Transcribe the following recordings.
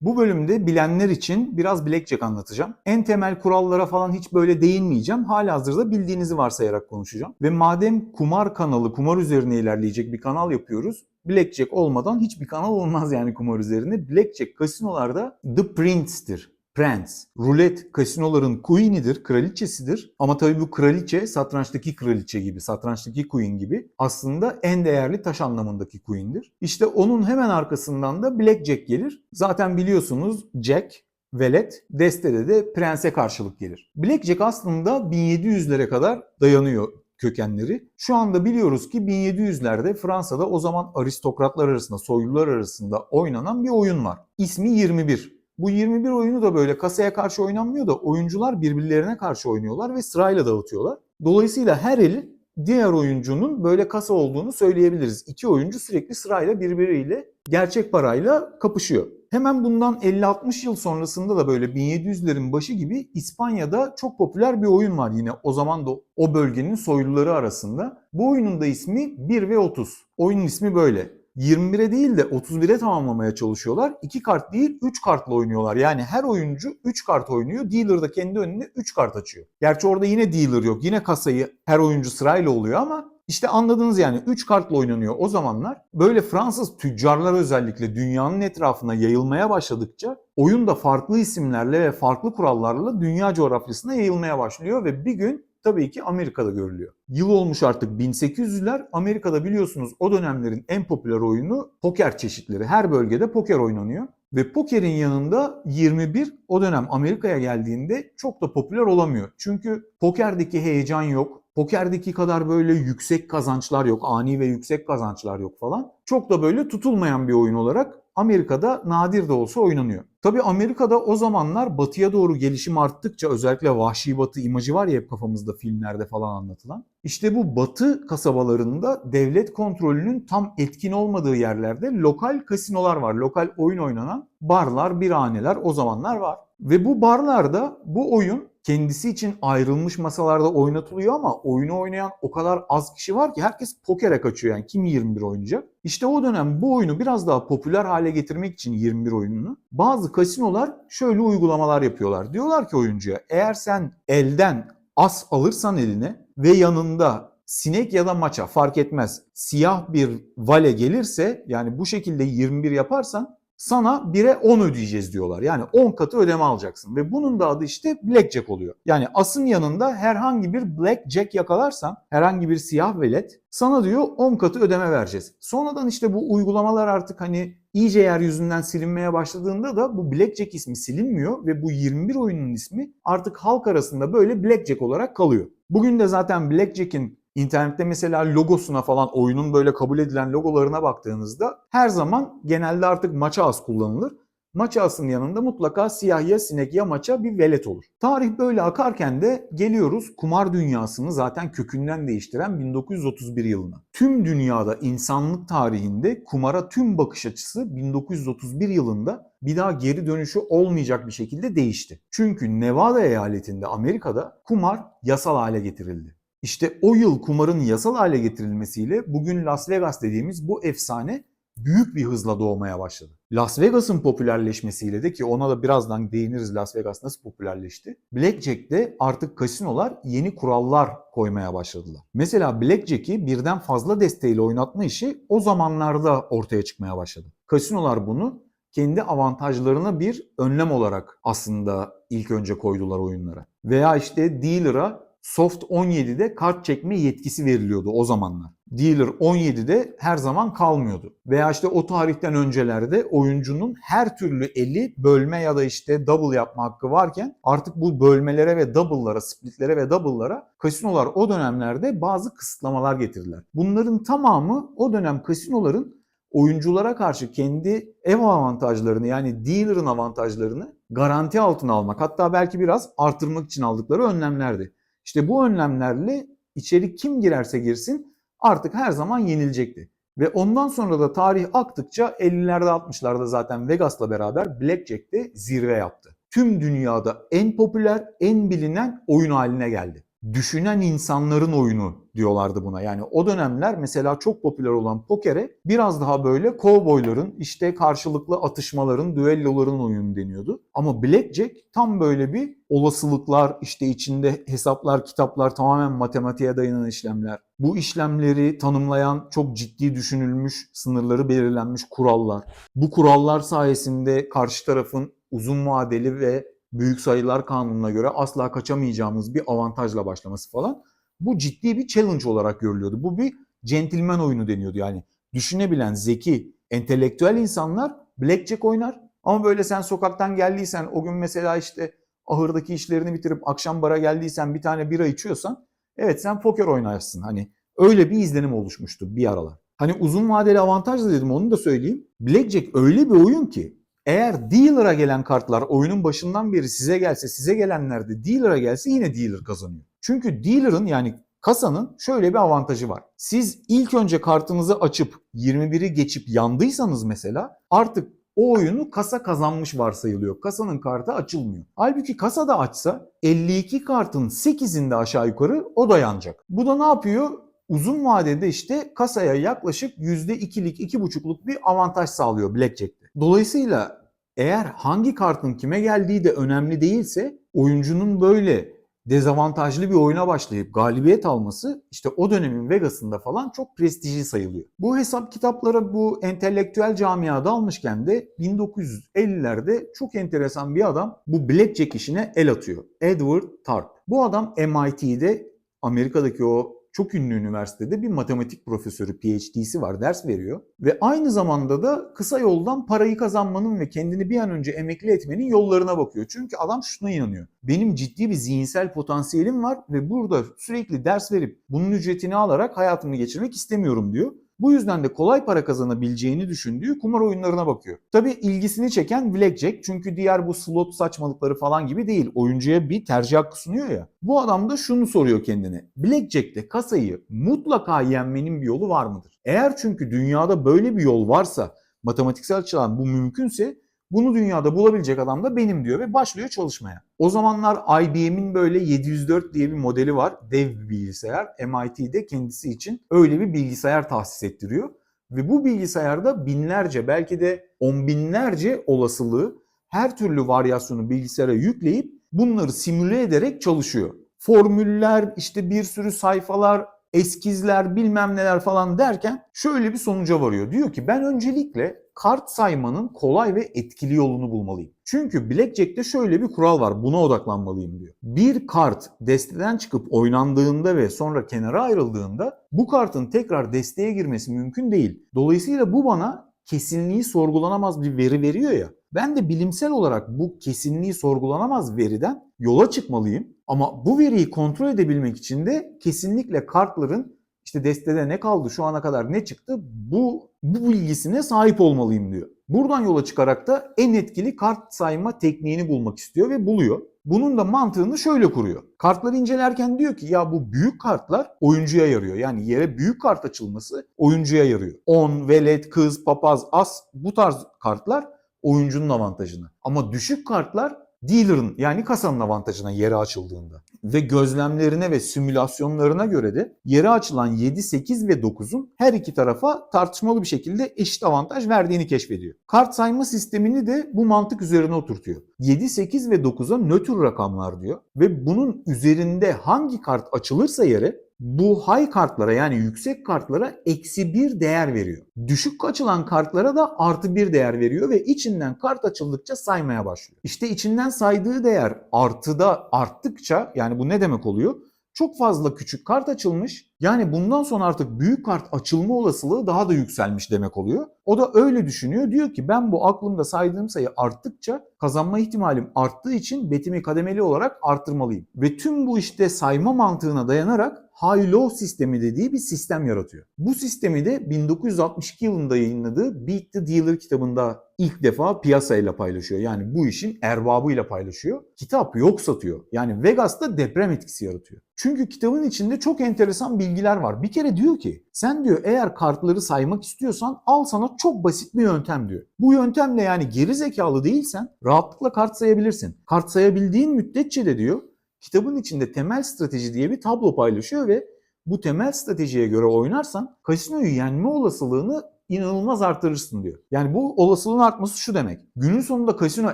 Bu bölümde bilenler için biraz Blackjack anlatacağım. En temel kurallara falan hiç böyle değinmeyeceğim. Halihazırda bildiğinizi varsayarak konuşacağım. Ve madem kumar kanalı, kumar üzerine ilerleyecek bir kanal yapıyoruz. Blackjack olmadan hiçbir kanal olmaz yani kumar üzerine. Blackjack kasinolarda The Prince'tir. Prince. Rulet kasinoların queen'idir, kraliçesidir. Ama tabii bu kraliçe satrançtaki kraliçe gibi, satrançtaki queen gibi aslında en değerli taş anlamındaki queen'dir. İşte onun hemen arkasından da blackjack gelir. Zaten biliyorsunuz Jack velet, destede de prense karşılık gelir. Blackjack aslında 1700'lere kadar dayanıyor kökenleri. Şu anda biliyoruz ki 1700'lerde Fransa'da o zaman aristokratlar arasında, soylular arasında oynanan bir oyun var. İsmi 21. Bu 21 oyunu da böyle kasaya karşı oynanmıyor da oyuncular birbirlerine karşı oynuyorlar ve sırayla dağıtıyorlar. Dolayısıyla her eli diğer oyuncunun böyle kasa olduğunu söyleyebiliriz. İki oyuncu sürekli sırayla birbiriyle gerçek parayla kapışıyor. Hemen bundan 50-60 yıl sonrasında da böyle 1700'lerin başı gibi İspanya'da çok popüler bir oyun var yine o zaman da o bölgenin soyluları arasında. Bu oyunun da ismi 1 ve 30. Oyunun ismi böyle. 21'e değil de 31'e tamamlamaya çalışıyorlar. 2 kart değil 3 kartla oynuyorlar. Yani her oyuncu 3 kart oynuyor. Dealer da kendi önüne 3 kart açıyor. Gerçi orada yine dealer yok. Yine kasayı her oyuncu sırayla oluyor ama işte anladınız yani 3 kartla oynanıyor o zamanlar. Böyle Fransız tüccarlar özellikle dünyanın etrafına yayılmaya başladıkça oyun da farklı isimlerle ve farklı kurallarla dünya coğrafyasına yayılmaya başlıyor ve bir gün tabii ki Amerika'da görülüyor. Yıl olmuş artık 1800'ler. Amerika'da biliyorsunuz o dönemlerin en popüler oyunu poker çeşitleri. Her bölgede poker oynanıyor. Ve pokerin yanında 21 o dönem Amerika'ya geldiğinde çok da popüler olamıyor. Çünkü pokerdeki heyecan yok. Pokerdeki kadar böyle yüksek kazançlar yok. Ani ve yüksek kazançlar yok falan. Çok da böyle tutulmayan bir oyun olarak Amerika'da nadir de olsa oynanıyor. Tabii Amerika'da o zamanlar batıya doğru gelişim arttıkça özellikle vahşi batı imajı var ya hep kafamızda filmlerde falan anlatılan. İşte bu batı kasabalarında devlet kontrolünün tam etkin olmadığı yerlerde lokal kasinolar var. Lokal oyun oynanan barlar, birhaneler o zamanlar var. Ve bu barlarda bu oyun kendisi için ayrılmış masalarda oynatılıyor ama oyunu oynayan o kadar az kişi var ki herkes pokere kaçıyor yani kim 21 oynayacak. İşte o dönem bu oyunu biraz daha popüler hale getirmek için 21 oyununu bazı kasinolar şöyle uygulamalar yapıyorlar. Diyorlar ki oyuncuya eğer sen elden as alırsan eline ve yanında sinek ya da maça fark etmez siyah bir vale gelirse yani bu şekilde 21 yaparsan sana 1'e 10 ödeyeceğiz diyorlar. Yani 10 katı ödeme alacaksın ve bunun da adı işte blackjack oluyor. Yani asın yanında herhangi bir blackjack yakalarsan herhangi bir siyah velet sana diyor 10 katı ödeme vereceğiz. Sonradan işte bu uygulamalar artık hani iyice yeryüzünden silinmeye başladığında da bu blackjack ismi silinmiyor ve bu 21 oyunun ismi artık halk arasında böyle blackjack olarak kalıyor. Bugün de zaten blackjack'in İnternette mesela logosuna falan oyunun böyle kabul edilen logolarına baktığınızda her zaman genelde artık maça az kullanılır. Maça asın yanında mutlaka siyah ya sinek ya maça bir velet olur. Tarih böyle akarken de geliyoruz kumar dünyasını zaten kökünden değiştiren 1931 yılına. Tüm dünyada insanlık tarihinde kumara tüm bakış açısı 1931 yılında bir daha geri dönüşü olmayacak bir şekilde değişti. Çünkü Nevada eyaletinde Amerika'da kumar yasal hale getirildi. İşte o yıl kumarın yasal hale getirilmesiyle bugün Las Vegas dediğimiz bu efsane büyük bir hızla doğmaya başladı. Las Vegas'ın popülerleşmesiyle de ki ona da birazdan değiniriz Las Vegas nasıl popülerleşti. Blackjack'te artık kasinolar yeni kurallar koymaya başladılar. Mesela Blackjack'i birden fazla desteğiyle oynatma işi o zamanlarda ortaya çıkmaya başladı. Kasinolar bunu kendi avantajlarına bir önlem olarak aslında ilk önce koydular oyunlara. Veya işte dealer'a Soft 17'de kart çekme yetkisi veriliyordu o zamanlar. Dealer 17'de her zaman kalmıyordu. Veya işte o tarihten öncelerde oyuncunun her türlü eli bölme ya da işte double yapma hakkı varken artık bu bölmelere ve double'lara, splitlere ve double'lara kasinolar o dönemlerde bazı kısıtlamalar getirdiler. Bunların tamamı o dönem kasinoların oyunculara karşı kendi ev avantajlarını yani dealer'ın avantajlarını garanti altına almak hatta belki biraz artırmak için aldıkları önlemlerdi. İşte bu önlemlerle içeri kim girerse girsin artık her zaman yenilecekti. Ve ondan sonra da tarih aktıkça 50'lerde 60'larda zaten Vegas'la beraber Blackjack'te zirve yaptı. Tüm dünyada en popüler, en bilinen oyun haline geldi. Düşünen insanların oyunu diyorlardı buna. Yani o dönemler mesela çok popüler olan pokere biraz daha böyle kovboyların işte karşılıklı atışmaların, düelloların oyunu deniyordu. Ama blackjack tam böyle bir olasılıklar, işte içinde hesaplar, kitaplar tamamen matematiğe dayanan işlemler. Bu işlemleri tanımlayan çok ciddi düşünülmüş, sınırları belirlenmiş kurallar. Bu kurallar sayesinde karşı tarafın uzun vadeli ve büyük sayılar kanununa göre asla kaçamayacağımız bir avantajla başlaması falan. Bu ciddi bir challenge olarak görülüyordu. Bu bir centilmen oyunu deniyordu yani. Düşünebilen, zeki, entelektüel insanlar blackjack oynar. Ama böyle sen sokaktan geldiysen o gün mesela işte ahırdaki işlerini bitirip akşam bara geldiysen bir tane bira içiyorsan evet sen poker oynarsın. Hani öyle bir izlenim oluşmuştu bir aralar. Hani uzun vadeli avantaj da dedim onu da söyleyeyim. Blackjack öyle bir oyun ki eğer dealer'a gelen kartlar oyunun başından beri size gelse, size gelenler de dealer'a gelse yine dealer kazanıyor. Çünkü dealer'ın yani kasanın şöyle bir avantajı var. Siz ilk önce kartınızı açıp 21'i geçip yandıysanız mesela artık o oyunu kasa kazanmış varsayılıyor. Kasanın kartı açılmıyor. Halbuki kasa da açsa 52 kartın 8'inde aşağı yukarı o da yanacak. Bu da ne yapıyor? Uzun vadede işte kasaya yaklaşık %2'lik, 2,5'luk bir avantaj sağlıyor Blackjack'te. Dolayısıyla eğer hangi kartın kime geldiği de önemli değilse oyuncunun böyle dezavantajlı bir oyuna başlayıp galibiyet alması işte o dönemin Vegas'ında falan çok prestijli sayılıyor. Bu hesap kitapları bu entelektüel camiada almışken de 1950'lerde çok enteresan bir adam bu blackjack işine el atıyor. Edward Tarp. Bu adam MIT'de Amerika'daki o çok ünlü üniversitede bir matematik profesörü, PhD'si var, ders veriyor. Ve aynı zamanda da kısa yoldan parayı kazanmanın ve kendini bir an önce emekli etmenin yollarına bakıyor. Çünkü adam şuna inanıyor. Benim ciddi bir zihinsel potansiyelim var ve burada sürekli ders verip bunun ücretini alarak hayatımı geçirmek istemiyorum diyor. Bu yüzden de kolay para kazanabileceğini düşündüğü kumar oyunlarına bakıyor. Tabi ilgisini çeken Blackjack çünkü diğer bu slot saçmalıkları falan gibi değil. Oyuncuya bir tercih hakkı sunuyor ya. Bu adam da şunu soruyor kendine. Blackjack'te kasayı mutlaka yenmenin bir yolu var mıdır? Eğer çünkü dünyada böyle bir yol varsa matematiksel açıdan bu mümkünse bunu dünyada bulabilecek adam da benim diyor ve başlıyor çalışmaya. O zamanlar IBM'in böyle 704 diye bir modeli var. Dev bir bilgisayar. MIT'de kendisi için öyle bir bilgisayar tahsis ettiriyor. Ve bu bilgisayarda binlerce belki de on binlerce olasılığı her türlü varyasyonu bilgisayara yükleyip bunları simüle ederek çalışıyor. Formüller, işte bir sürü sayfalar, eskizler bilmem neler falan derken şöyle bir sonuca varıyor. Diyor ki ben öncelikle kart saymanın kolay ve etkili yolunu bulmalıyım. Çünkü Blackjack'te şöyle bir kural var. Buna odaklanmalıyım diyor. Bir kart desteden çıkıp oynandığında ve sonra kenara ayrıldığında bu kartın tekrar desteye girmesi mümkün değil. Dolayısıyla bu bana kesinliği sorgulanamaz bir veri veriyor ya. Ben de bilimsel olarak bu kesinliği sorgulanamaz veriden yola çıkmalıyım. Ama bu veriyi kontrol edebilmek için de kesinlikle kartların işte destede ne kaldı şu ana kadar ne çıktı bu, bu bilgisine sahip olmalıyım diyor. Buradan yola çıkarak da en etkili kart sayma tekniğini bulmak istiyor ve buluyor. Bunun da mantığını şöyle kuruyor. Kartları incelerken diyor ki ya bu büyük kartlar oyuncuya yarıyor. Yani yere büyük kart açılması oyuncuya yarıyor. 10, velet, kız, papaz, as bu tarz kartlar oyuncunun avantajına. Ama düşük kartlar dealer'ın yani kasanın avantajına yere açıldığında. Ve gözlemlerine ve simülasyonlarına göre de yere açılan 7, 8 ve 9'un her iki tarafa tartışmalı bir şekilde eşit avantaj verdiğini keşfediyor. Kart sayma sistemini de bu mantık üzerine oturtuyor. 7, 8 ve 9'a nötr rakamlar diyor ve bunun üzerinde hangi kart açılırsa yere bu high kartlara yani yüksek kartlara eksi bir değer veriyor. Düşük açılan kartlara da artı bir değer veriyor ve içinden kart açıldıkça saymaya başlıyor. İşte içinden saydığı değer artıda arttıkça yani bu ne demek oluyor? Çok fazla küçük kart açılmış. Yani bundan sonra artık büyük kart açılma olasılığı daha da yükselmiş demek oluyor. O da öyle düşünüyor. Diyor ki ben bu aklımda saydığım sayı arttıkça kazanma ihtimalim arttığı için betimi kademeli olarak arttırmalıyım. Ve tüm bu işte sayma mantığına dayanarak high-low sistemi dediği bir sistem yaratıyor. Bu sistemi de 1962 yılında yayınladığı Beat the Dealer kitabında ilk defa piyasayla paylaşıyor. Yani bu işin erbabıyla paylaşıyor. Kitap yok satıyor. Yani Vegas'ta deprem etkisi yaratıyor. Çünkü kitabın içinde çok enteresan bilgiler var. Bir kere diyor ki sen diyor eğer kartları saymak istiyorsan al sana çok basit bir yöntem diyor. Bu yöntemle yani geri zekalı değilsen rahatlıkla kart sayabilirsin. Kart sayabildiğin müddetçe de diyor Kitabın içinde temel strateji diye bir tablo paylaşıyor ve bu temel stratejiye göre oynarsan kasinoyu yenme olasılığını inanılmaz artırırsın diyor. Yani bu olasılığın artması şu demek. Günün sonunda kasino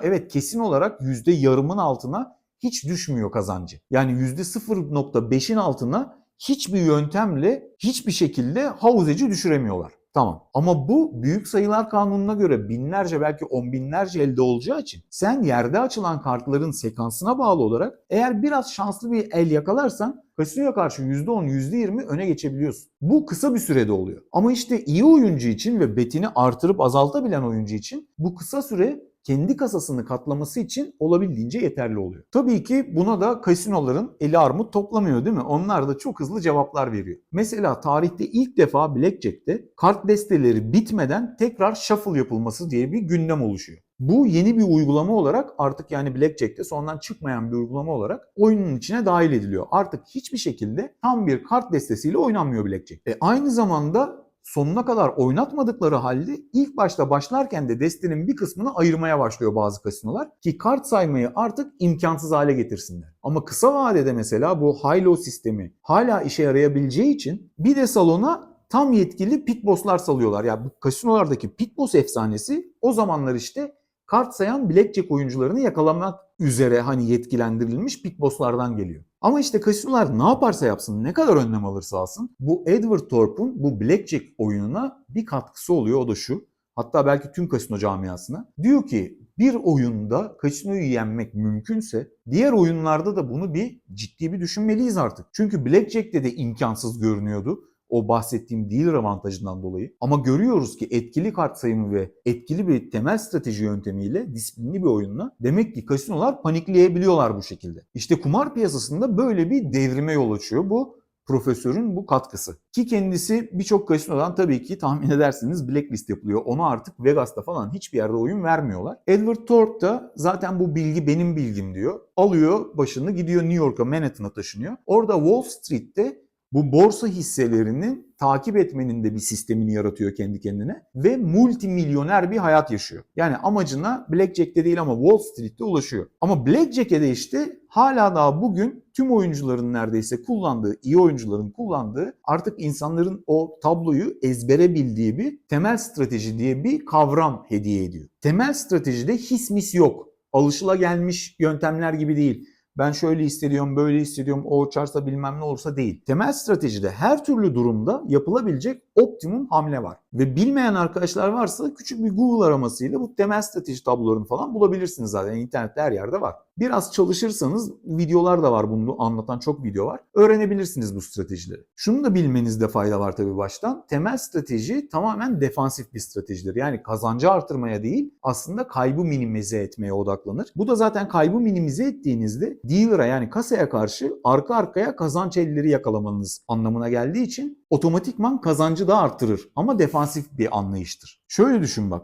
evet kesin olarak yüzde yarımın altına hiç düşmüyor kazancı. Yani yüzde 0.5'in altına hiçbir yöntemle hiçbir şekilde havuzeci düşüremiyorlar. Tamam. Ama bu büyük sayılar kanununa göre binlerce belki on binlerce elde olacağı için sen yerde açılan kartların sekansına bağlı olarak eğer biraz şanslı bir el yakalarsan kasinoya karşı %10, %20 öne geçebiliyorsun. Bu kısa bir sürede oluyor. Ama işte iyi oyuncu için ve betini artırıp azaltabilen oyuncu için bu kısa süre kendi kasasını katlaması için olabildiğince yeterli oluyor. Tabii ki buna da kasinoların eli armut toplamıyor değil mi? Onlar da çok hızlı cevaplar veriyor. Mesela tarihte ilk defa Blackjack'te kart desteleri bitmeden tekrar shuffle yapılması diye bir gündem oluşuyor. Bu yeni bir uygulama olarak artık yani Blackjack'te sondan çıkmayan bir uygulama olarak oyunun içine dahil ediliyor. Artık hiçbir şekilde tam bir kart destesiyle oynanmıyor Blackjack. E aynı zamanda sonuna kadar oynatmadıkları halde ilk başta başlarken de destenin bir kısmını ayırmaya başlıyor bazı kasinolar ki kart saymayı artık imkansız hale getirsinler. Ama kısa vadede mesela bu high-low sistemi hala işe yarayabileceği için bir de salona tam yetkili pit boss'lar salıyorlar. Ya yani bu kasinolardaki pit boss efsanesi o zamanlar işte kart sayan blackjack oyuncularını yakalamak üzere hani yetkilendirilmiş pit boss'lardan geliyor. Ama işte kasinolar ne yaparsa yapsın, ne kadar önlem alırsa alsın bu Edward Thorpe'un bu blackjack oyununa bir katkısı oluyor o da şu. Hatta belki tüm kasino camiasına. Diyor ki bir oyunda kasinoyu yenmek mümkünse diğer oyunlarda da bunu bir ciddi bir düşünmeliyiz artık. Çünkü blackjack'te de imkansız görünüyordu o bahsettiğim dealer avantajından dolayı. Ama görüyoruz ki etkili kart sayımı ve etkili bir temel strateji yöntemiyle disiplinli bir oyunla demek ki kasinolar panikleyebiliyorlar bu şekilde. İşte kumar piyasasında böyle bir devrime yol açıyor bu profesörün bu katkısı. Ki kendisi birçok kasinodan tabii ki tahmin edersiniz blacklist yapılıyor. Onu artık Vegas'ta falan hiçbir yerde oyun vermiyorlar. Edward Thorpe da zaten bu bilgi benim bilgim diyor. Alıyor başını gidiyor New York'a Manhattan'a taşınıyor. Orada Wall Street'te bu borsa hisselerinin takip etmenin de bir sistemini yaratıyor kendi kendine ve multimilyoner bir hayat yaşıyor. Yani amacına Blackjack'te değil ama Wall Street'te ulaşıyor. Ama Blackjack'e de işte hala daha bugün tüm oyuncuların neredeyse kullandığı, iyi oyuncuların kullandığı artık insanların o tabloyu ezbere bildiği bir temel strateji diye bir kavram hediye ediyor. Temel stratejide his mis yok. Alışılagelmiş yöntemler gibi değil ben şöyle hissediyorum, böyle hissediyorum, o uçarsa bilmem ne olursa değil. Temel stratejide her türlü durumda yapılabilecek optimum hamle var. Ve bilmeyen arkadaşlar varsa küçük bir Google aramasıyla bu temel strateji tablolarını falan bulabilirsiniz zaten. İnternette her yerde var. Biraz çalışırsanız videolar da var bunu anlatan çok video var. Öğrenebilirsiniz bu stratejileri. Şunu da bilmenizde fayda var tabii baştan. Temel strateji tamamen defansif bir stratejidir. Yani kazancı artırmaya değil aslında kaybı minimize etmeye odaklanır. Bu da zaten kaybı minimize ettiğinizde dealer'a yani kasaya karşı arka arkaya kazanç elleri yakalamanız anlamına geldiği için otomatikman kazancı da arttırır. Ama defansif bir anlayıştır. Şöyle düşün bak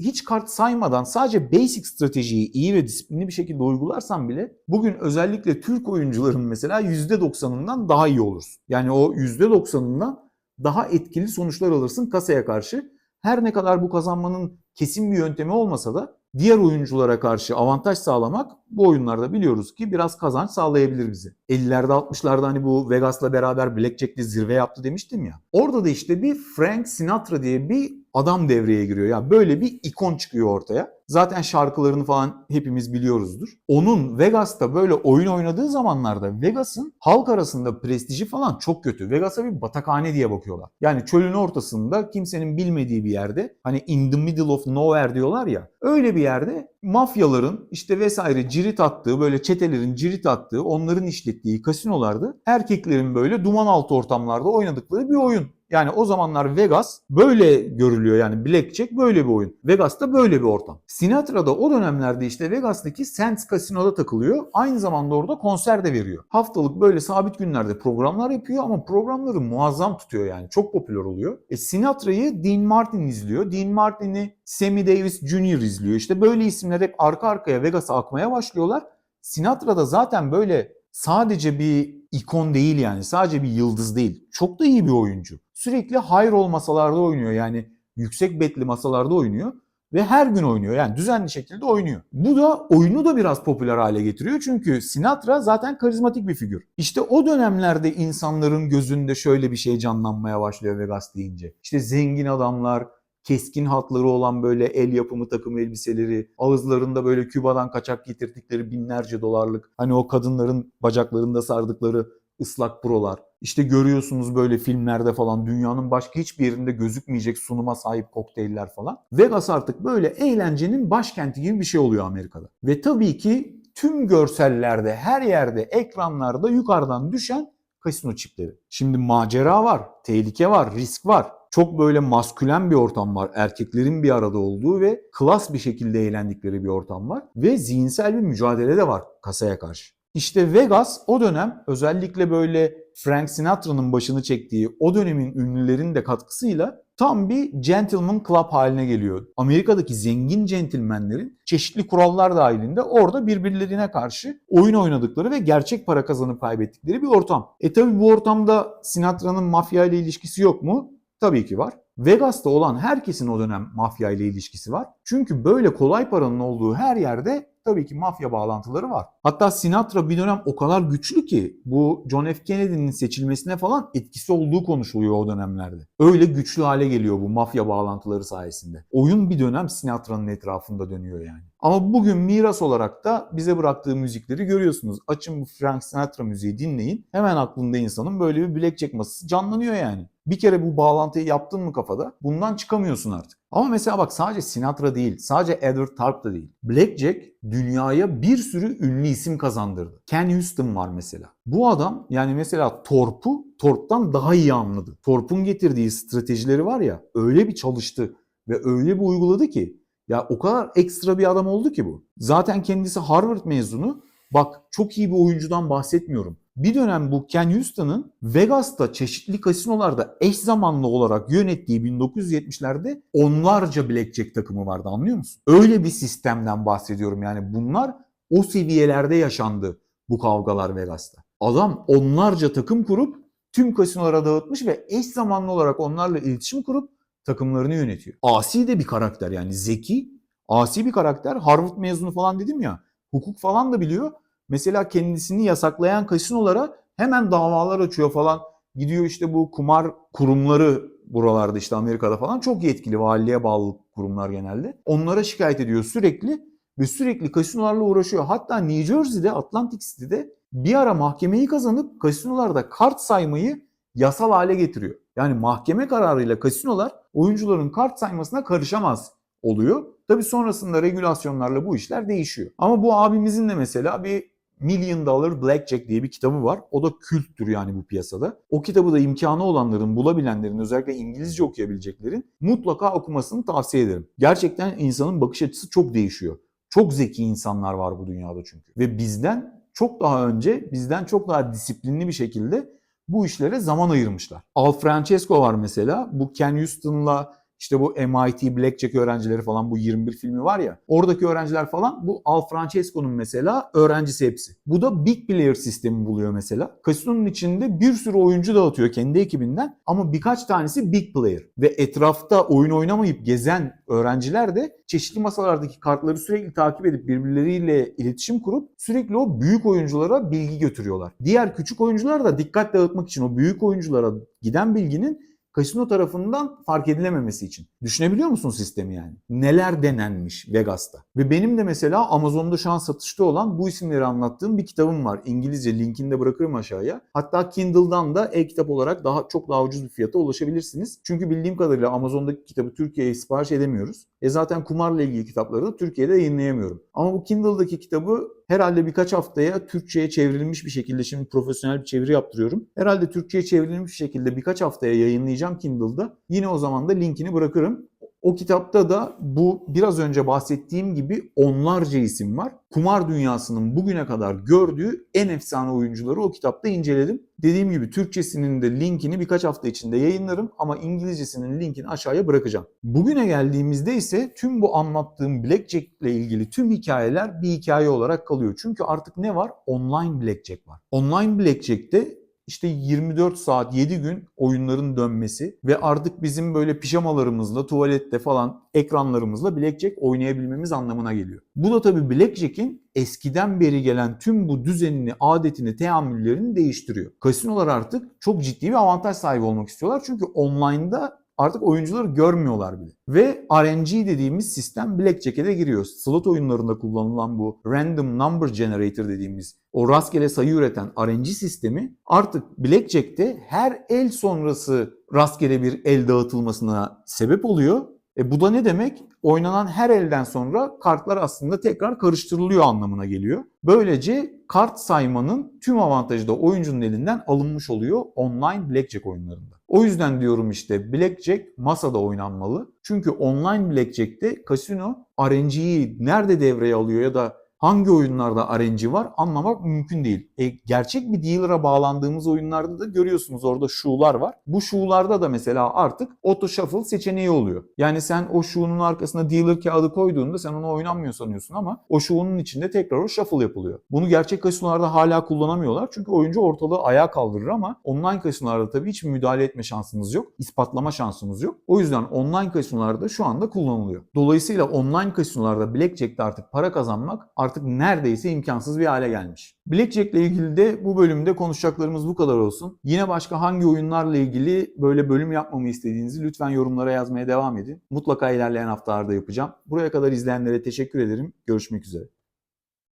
hiç kart saymadan sadece basic stratejiyi iyi ve disiplinli bir şekilde uygularsan bile bugün özellikle Türk oyuncuların mesela %90'ından daha iyi olursun. Yani o %90'ından daha etkili sonuçlar alırsın kasaya karşı. Her ne kadar bu kazanmanın kesin bir yöntemi olmasa da diğer oyunculara karşı avantaj sağlamak bu oyunlarda biliyoruz ki biraz kazanç sağlayabilir bize. 50'lerde 60'larda hani bu Vegas'la beraber Blackjack'te zirve yaptı demiştim ya. Orada da işte bir Frank Sinatra diye bir adam devreye giriyor. Ya böyle bir ikon çıkıyor ortaya. Zaten şarkılarını falan hepimiz biliyoruzdur. Onun Vegas'ta böyle oyun oynadığı zamanlarda Vegas'ın halk arasında prestiji falan çok kötü. Vegas'a bir batakhane diye bakıyorlar. Yani çölün ortasında kimsenin bilmediği bir yerde hani in the middle of nowhere diyorlar ya. Öyle bir yerde mafyaların işte vesaire cirit attığı böyle çetelerin cirit attığı onların işlettiği kasinolarda erkeklerin böyle duman altı ortamlarda oynadıkları bir oyun. Yani o zamanlar Vegas böyle görülüyor yani Blackjack böyle bir oyun. Vegas'ta böyle bir ortam. Sinatra da o dönemlerde işte Vegas'taki Sands Casino'da takılıyor. Aynı zamanda orada konser de veriyor. Haftalık böyle sabit günlerde programlar yapıyor ama programları muazzam tutuyor yani. Çok popüler oluyor. E Sinatra'yı Dean Martin izliyor. Dean Martin'i Sammy Davis Jr. izliyor. İşte böyle isimler hep arka arkaya Vegas'a akmaya başlıyorlar. Sinatra da zaten böyle sadece bir ikon değil yani. Sadece bir yıldız değil. Çok da iyi bir oyuncu. Sürekli high roll masalarda oynuyor. Yani yüksek betli masalarda oynuyor. ve her gün oynuyor. Yani düzenli şekilde oynuyor. Bu da oyunu da biraz popüler hale getiriyor. Çünkü Sinatra zaten karizmatik bir figür. İşte o dönemlerde insanların gözünde şöyle bir şey canlanmaya başlıyor Vegas deyince. İşte zengin adamlar, keskin hatları olan böyle el yapımı takım elbiseleri, ağızlarında böyle Küba'dan kaçak getirdikleri binlerce dolarlık hani o kadınların bacaklarında sardıkları ıslak prolar. İşte görüyorsunuz böyle filmlerde falan dünyanın başka hiçbir yerinde gözükmeyecek sunuma sahip kokteyller falan. Vegas artık böyle eğlencenin başkenti gibi bir şey oluyor Amerika'da. Ve tabii ki tüm görsellerde, her yerde, ekranlarda yukarıdan düşen kasino çipleri. Şimdi macera var, tehlike var, risk var. Çok böyle maskülen bir ortam var. Erkeklerin bir arada olduğu ve klas bir şekilde eğlendikleri bir ortam var. Ve zihinsel bir mücadele de var kasaya karşı. İşte Vegas o dönem özellikle böyle Frank Sinatra'nın başını çektiği o dönemin ünlülerin de katkısıyla tam bir gentleman club haline geliyor. Amerika'daki zengin centilmenlerin çeşitli kurallar dahilinde orada birbirlerine karşı oyun oynadıkları ve gerçek para kazanıp kaybettikleri bir ortam. E tabi bu ortamda Sinatra'nın mafya ile ilişkisi yok mu? Tabii ki var. Vegas'ta olan herkesin o dönem mafya ile ilişkisi var. Çünkü böyle kolay paranın olduğu her yerde tabii ki mafya bağlantıları var. Hatta Sinatra bir dönem o kadar güçlü ki bu John F. Kennedy'nin seçilmesine falan etkisi olduğu konuşuluyor o dönemlerde. Öyle güçlü hale geliyor bu mafya bağlantıları sayesinde. Oyun bir dönem Sinatra'nın etrafında dönüyor yani. Ama bugün miras olarak da bize bıraktığı müzikleri görüyorsunuz. Açın bu Frank Sinatra müziği dinleyin. Hemen aklında insanın böyle bir blackjack masası canlanıyor yani. Bir kere bu bağlantıyı yaptın mı kafada bundan çıkamıyorsun artık. Ama mesela bak sadece Sinatra değil, sadece Edward Tarp da değil. Blackjack dünyaya bir sürü ünlü isim kazandırdı. Ken Houston var mesela. Bu adam yani mesela Torp'u Torp'tan daha iyi anladı. Torp'un getirdiği stratejileri var ya öyle bir çalıştı ve öyle bir uyguladı ki ya o kadar ekstra bir adam oldu ki bu. Zaten kendisi Harvard mezunu. Bak çok iyi bir oyuncudan bahsetmiyorum. Bir dönem bu Ken Houston'ın Vegas'ta çeşitli kasinolarda eş zamanlı olarak yönettiği 1970'lerde onlarca blackjack takımı vardı anlıyor musun? Öyle bir sistemden bahsediyorum yani bunlar o seviyelerde yaşandı bu kavgalar Vegas'ta. Adam onlarca takım kurup tüm kasinolara dağıtmış ve eş zamanlı olarak onlarla iletişim kurup takımlarını yönetiyor. Asi de bir karakter yani zeki, asi bir karakter. Harvard mezunu falan dedim ya. Hukuk falan da biliyor. Mesela kendisini yasaklayan kasinolara hemen davalar açıyor falan. Gidiyor işte bu kumar kurumları buralarda işte Amerika'da falan çok yetkili valiliğe bağlı kurumlar genelde. Onlara şikayet ediyor sürekli ve sürekli kasinolarla uğraşıyor. Hatta New Jersey'de Atlantic City'de bir ara mahkemeyi kazanıp kasinolarda kart saymayı yasal hale getiriyor. Yani mahkeme kararıyla kasinolar oyuncuların kart saymasına karışamaz oluyor. Tabi sonrasında regülasyonlarla bu işler değişiyor. Ama bu abimizin de mesela bir Million Dollar Blackjack diye bir kitabı var. O da külttür yani bu piyasada. O kitabı da imkanı olanların, bulabilenlerin, özellikle İngilizce okuyabileceklerin mutlaka okumasını tavsiye ederim. Gerçekten insanın bakış açısı çok değişiyor. Çok zeki insanlar var bu dünyada çünkü. Ve bizden çok daha önce, bizden çok daha disiplinli bir şekilde bu işlere zaman ayırmışlar. Al Francesco var mesela. Bu Ken Houston'la işte bu MIT Blackjack öğrencileri falan bu 21 filmi var ya. Oradaki öğrenciler falan bu Al Francesco'nun mesela öğrencisi hepsi. Bu da Big Player sistemi buluyor mesela. Kasinonun içinde bir sürü oyuncu dağıtıyor kendi ekibinden ama birkaç tanesi Big Player. Ve etrafta oyun oynamayıp gezen öğrenciler de çeşitli masalardaki kartları sürekli takip edip birbirleriyle iletişim kurup sürekli o büyük oyunculara bilgi götürüyorlar. Diğer küçük oyuncular da dikkat dağıtmak için o büyük oyunculara giden bilginin kasino tarafından fark edilememesi için. Düşünebiliyor musun sistemi yani? Neler denenmiş Vegas'ta. Ve benim de mesela Amazon'da şu an satışta olan bu isimleri anlattığım bir kitabım var. İngilizce linkini de bırakırım aşağıya. Hatta Kindle'dan da e-kitap olarak daha çok daha ucuz bir fiyata ulaşabilirsiniz. Çünkü bildiğim kadarıyla Amazon'daki kitabı Türkiye'ye sipariş edemiyoruz. E zaten kumarla ilgili kitapları da Türkiye'de yayınlayamıyorum. Ama bu Kindle'daki kitabı herhalde birkaç haftaya Türkçe'ye çevrilmiş bir şekilde şimdi profesyonel bir çeviri yaptırıyorum. Herhalde Türkçe'ye çevrilmiş bir şekilde birkaç haftaya yayınlayacağım Kindle'da. Yine o zaman da linkini bırakırım. O kitapta da bu biraz önce bahsettiğim gibi onlarca isim var. Kumar dünyasının bugüne kadar gördüğü en efsane oyuncuları o kitapta inceledim. Dediğim gibi Türkçesinin de linkini birkaç hafta içinde yayınlarım ama İngilizcesinin linkini aşağıya bırakacağım. Bugüne geldiğimizde ise tüm bu anlattığım Blackjack ile ilgili tüm hikayeler bir hikaye olarak kalıyor. Çünkü artık ne var? Online Blackjack var. Online Blackjack'te işte 24 saat 7 gün oyunların dönmesi ve artık bizim böyle pijamalarımızla tuvalette falan ekranlarımızla blackjack oynayabilmemiz anlamına geliyor. Bu da tabii blackjack'in eskiden beri gelen tüm bu düzenini, adetini, teamüllerini değiştiriyor. Kasinolar artık çok ciddi bir avantaj sahibi olmak istiyorlar. Çünkü online'da artık oyuncuları görmüyorlar bile. Ve RNG dediğimiz sistem Blackjack'e giriyor. Slot oyunlarında kullanılan bu Random Number Generator dediğimiz o rastgele sayı üreten RNG sistemi artık Blackjack'te her el sonrası rastgele bir el dağıtılmasına sebep oluyor. E bu da ne demek? Oynanan her elden sonra kartlar aslında tekrar karıştırılıyor anlamına geliyor. Böylece kart saymanın tüm avantajı da oyuncunun elinden alınmış oluyor online blackjack oyunlarında. O yüzden diyorum işte blackjack masada oynanmalı. Çünkü online blackjack'te kasino RNG'yi nerede devreye alıyor ya da hangi oyunlarda RNG var anlamak mümkün değil. E, gerçek bir dealer'a bağlandığımız oyunlarda da görüyorsunuz orada şu'lar var. Bu şu'larda da mesela artık auto shuffle seçeneği oluyor. Yani sen o şu'nun arkasına dealer kağıdı koyduğunda sen onu oynanmıyor sanıyorsun ama o şu'nun içinde tekrar o shuffle yapılıyor. Bunu gerçek kasinolarda hala kullanamıyorlar çünkü oyuncu ortalığı ayağa kaldırır ama online kasinolarda tabii hiç müdahale etme şansınız yok. ispatlama şansınız yok. O yüzden online kasinolarda şu anda kullanılıyor. Dolayısıyla online kasinolarda blackjack'te artık para kazanmak artık neredeyse imkansız bir hale gelmiş. Blackjack ile ilgili de bu bölümde konuşacaklarımız bu kadar olsun. Yine başka hangi oyunlarla ilgili böyle bölüm yapmamı istediğinizi lütfen yorumlara yazmaya devam edin. Mutlaka ilerleyen haftalarda yapacağım. Buraya kadar izleyenlere teşekkür ederim. Görüşmek üzere.